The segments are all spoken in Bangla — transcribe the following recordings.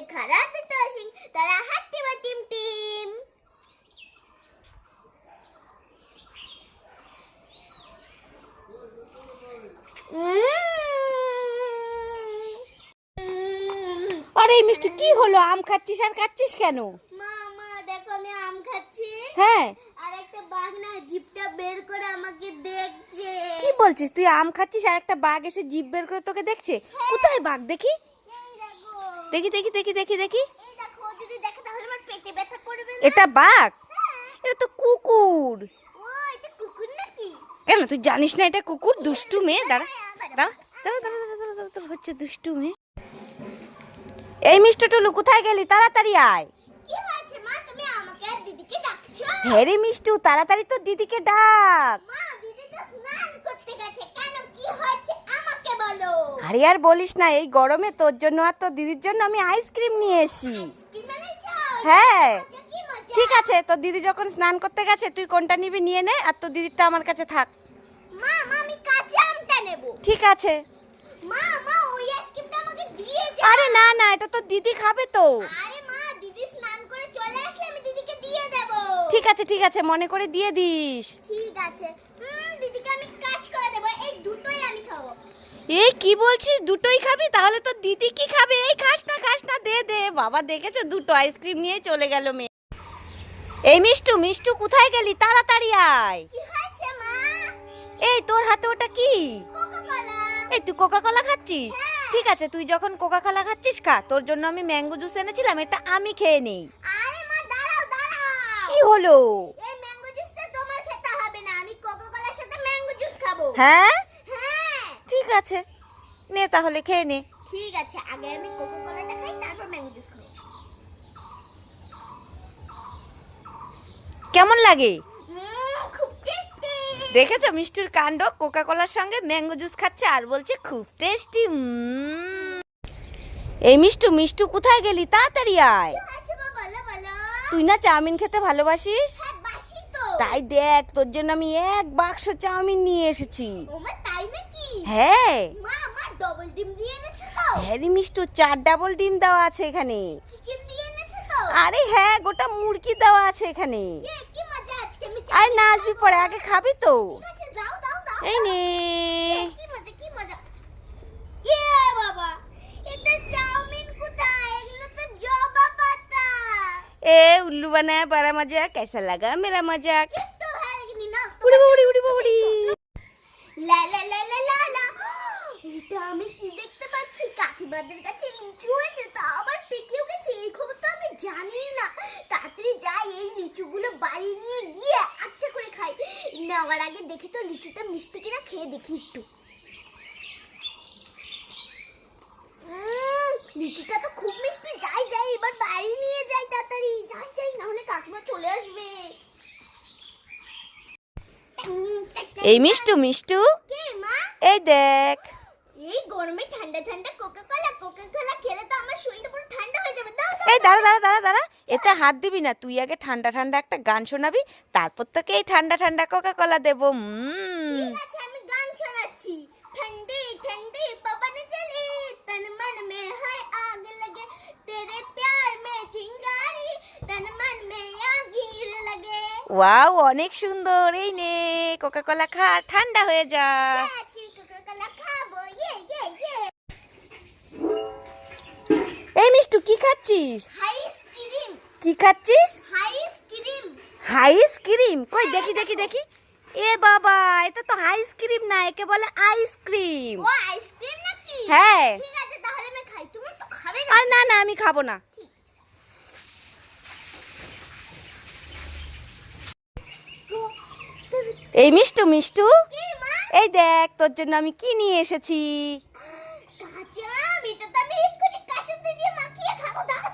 দুটো সিং তারা হাঁটতে বা টিম টিম আরে মিষ্টি কি হলো? আম খাচ্ছিস আর খাচ্ছিস কেন? মা মা দেখো আমি আম খাচ্ছি। হ্যাঁ। আর একটা বাঘ না জিপটা বের করে আমাকে দেখছে। কি বলছিস? তুই আম খাচ্ছিস আর একটা বাঘ এসে জিভ বের করে তোকে দেখছে? কোথায় বাঘ দেখি? দেখো দেখি দেখি দেখি দেখি। এটা বাঘ? হ্যাঁ। এটা তো কুকুর। কেন তুই জানিস না এটা কুকুর? দুষ্টু মেয়ে? দাঁড়া দাঁড়া দাঁড়া দাঁড়া দাঁড়া দাঁড়া দাঁড়া তোর হচ্ছে দুষ্টু মেয়ে। এই মিষ্টি টুলু কোথায় গেলি? তাড়াতাড়ি আয়। হ্যারে মিষ্টু তাড়াতাড়ি তো দিদিকে ডাক। মা দিদি তো স্নান করতে গেছে কেন কি হয়েছে আমাকে বলো আরে আর বলিস না এই গরমে তোর জন্য আর তোর দিদির জন্য আমি আইসক্রিম নিয়ে এসি। হ্যাঁ ঠিক আছে তোর দিদি যখন স্নান করতে গেছে তুই কোনটা নিবি নিয়ে নে আর তোর দিদিরটা আমার কাছে থাক। ঠিক আছে। আরে না না এটা তোর দিদি খাবে তো। ঠিক আছে ঠিক আছে মনে করে দিয়ে দিস। ঠিক আছে। দিদিকে আমি কাজ করে দেব এই দুটোই আমি খাব এই কি বলছিস? দুটোই খাবি? তাহলে তো দিদি কি খাবে? এই খাস না খাস না দে দে। বাবা দেখেছ? দুটো আইসক্রিম নিয়ে চলে গেল মেয়ে। এই মিষ্টু মিষ্টু কোথায় গেলি? তাড়াতাড়ি আয়। এই তোর হাতে ওটা কি? এই তুই কোকা কোলা খাচ্ছিস? হ্যাঁ। ঠিক আছে তুই যখন কোকা কোলা খাচ্ছিস খা। তোর জন্য আমি ম্যাঙ্গো জুস এনেছিলাম এটা আমি খেয়ে নেই। কি হলো? হ্যাঁ? ঠিক আছে। নে তাহলে খেয়ে নে। ঠিক আছে আগে আমি কোকো কোলাটা খাই তারপর ম্যাঙ্গো জুস খাব। কেমন লাগে? দেখেছ মিষ্টির কাণ্ড? কোকা কোলার সঙ্গে ম্যাঙ্গো জুস খাচ্ছে আর বলছে খুব টেস্টি এই মিষ্টু মিষ্টু কোথায় গেলি? তাড়াতাড়ি আয়। তুই না চাউমিন খেতে ভালোবাসিস? হ্যাঁ তাই দেখ তোর জন্য আমি এক বাক্স চাউমিন নিয়ে এসেছি। হ্যাঁ। মা মা হ্যাঁ রে চার ডাবল ডিম দেওয়া আছে এখানে। আরে হ্যাঁ গোটা মুরগি দেওয়া আছে এখানে। আরে নাচবি পরে আগে খাবি তো। এই নে। এ উল্লু বানায় বড়া মজা কেসা লাগা মেরা মজা। জানি না। তাড়াতাড়ি যাই এই লিচুগুলো বাড়ি নিয়ে গিয়ে আচ্ছা করে খাই। নেওয়ার আগে দেখি তো লিচুটা মিষ্টি কিনা খেয়ে দেখি একটু। লিচুটা তো খুব মিষ্টি। যাই যাই এবার বাড়ি নিয়ে যাই তাড়াতাড়ি। যাই যাই নাহলে কাকিমা চলে আসবে। এই মিষ্টু মিষ্টু। কে মা? এই দেখ। এই গরমে ঠান্ডা ঠান্ডা খেলে তো আমার শরীরটা পুরো ঠান্ডা হয়ে যাবে। দাও দাও এই দাঁড়া দাঁড়া দাঁড়া দাঁড়া। এতে হাত দিবি না তুই আগে ঠান্ডা ঠান্ডা একটা গান শোনাবি তারপর তোকে এই ঠান্ডা ঠান্ডা কোকাকোলা দেবো। ঠিক আছে আমি গান শোনাচ্ছি। চলে তন মন মে হয় আগ লাগে। তেরে প্যার মে চিঙ্গারি তন মন মে আগির লাগে। ওয়াও অনেক সুন্দর। এই নে কোকাকোলা খা ঠান্ডা হয়ে যা। খা এই মিষ্টু কি খাচ্ছিস? কি খাচ্ছিস? হাইস ক্রিম কই দেখি দেখি দেখি। এ বাবা এটা তো হাইস না একে বলে আইসক্রিম হ্যাঁ। আর না না আমি খাব না। এই মিষ্টু মিষ্টু। এই দেখ তোর জন্য আমি কি নিয়ে এসেছি?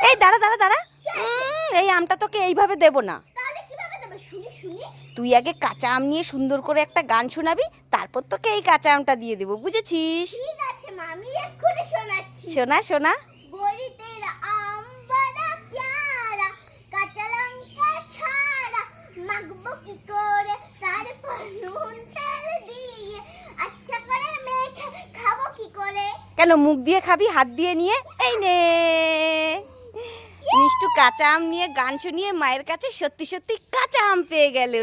এই দাঁড়া দাঁড়া দাঁড়া। এই আমটা তোকে এইভাবে দেব না। তুই আগে কাঁচা আম নিয়ে সুন্দর করে একটা গান শোনাবি তারপর তোকে এই কাঁচা আমটা দিয়ে দেবো বুঝেছিস? শোনা শোনা। মাগবো কি করে? তারপর কেন মুখ দিয়ে খাবি? হাত দিয়ে নিয়ে? এই নে। মিষ্টু কাঁচা আম নিয়ে, গান শুনিয়ে মায়ের কাছে সত্যি সত্যি কাঁচা আম পেয়ে গেল।